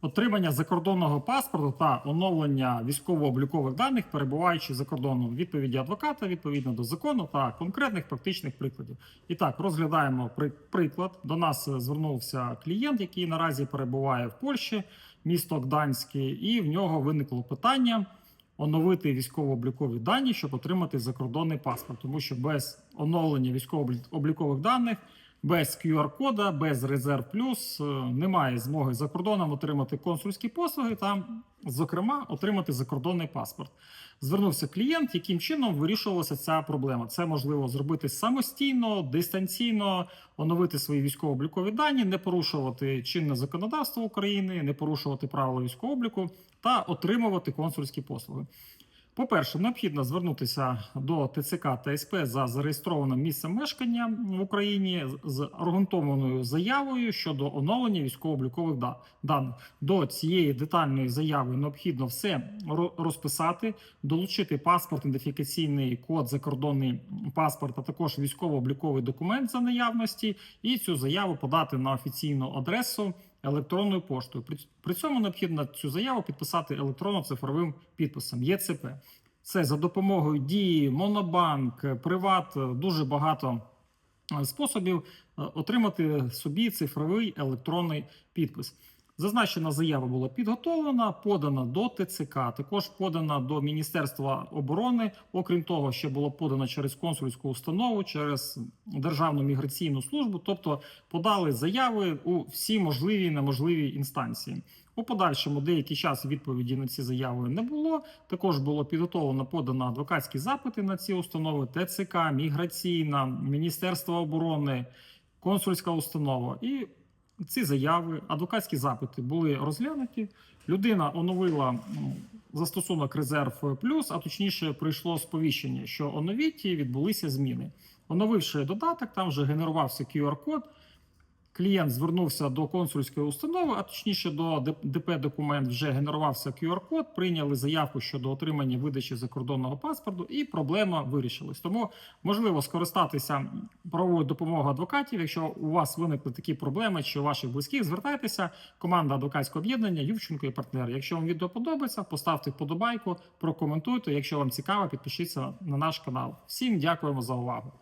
отримання закордонного паспорту та оновлення військово-облікових даних, перебуваючи за кордоном, відповіді адвоката відповідно до закону та конкретних практичних прикладів. І так розглядаємо при- приклад. До нас е, звернувся клієнт, який наразі перебуває в Польщі, місто Гданське, і в нього виникло питання. Оновити військово-облікові дані, щоб отримати закордонний паспорт, тому що без оновлення військово-облікових даних, без QR-кода, без резерв плюс е, немає змоги за кордоном отримати консульські послуги та, зокрема, отримати закордонний паспорт. Звернувся клієнт, яким чином вирішувалася ця проблема. Це можливо зробити самостійно, дистанційно, оновити свої військово-облікові дані, не порушувати чинне законодавство України, не порушувати правила військового обліку та отримувати консульські послуги. По-перше, необхідно звернутися до ТЦК та СП за зареєстрованим місцем мешкання в Україні з аргументованою заявою щодо оновлення військово-облікових даних. До цієї детальної заяви необхідно все ро- розписати, долучити паспорт, ідентифікаційний код, закордонний паспорт, а також військово-обліковий документ за наявності, і цю заяву подати на офіційну адресу електронною поштою. При, цьому необхідно цю заяву підписати електронно-цифровим підписом ЄЦП. Це за допомогою дії, Монобанк, Приват, е, дуже багато е, способів е, отримати собі цифровий електронний підпис. Зазначена заява була підготовлена, подана до ТЦК, також подана до Міністерства оборони. Окрім того, ще було подано через консульську установу, через Державну міграційну службу, тобто подали заяви у всі можливі і неможливі інстанції. У подальшому деякий час відповіді на ці заяви не було. Також було підготовлено подано адвокатські запити на ці установи: ТЦК, міграційна, Міністерство оборони, консульська установа. І ці заяви, адвокатські запити були розглянуті. Людина оновила застосунок резерв плюс, а точніше прийшло сповіщення, що оновіть відбулися зміни. Оновивши додаток, там вже генерувався QR-код. Клієнт звернувся до консульської установи, а точніше до ДП документ вже генерувався QR-код, прийняли заявку щодо отримання видачі закордонного паспорту, і проблема вирішилась. Тому можливо скористатися правовою допомогою адвокатів. Якщо у вас виникли такі проблеми чи у ваших близьких, звертайтеся. Команда адвокатського об'єднання Ювченко і партнери. Якщо вам відео подобається, поставте вподобайку, прокоментуйте. Якщо вам цікаво, підпишіться на наш канал. Всім дякуємо за увагу.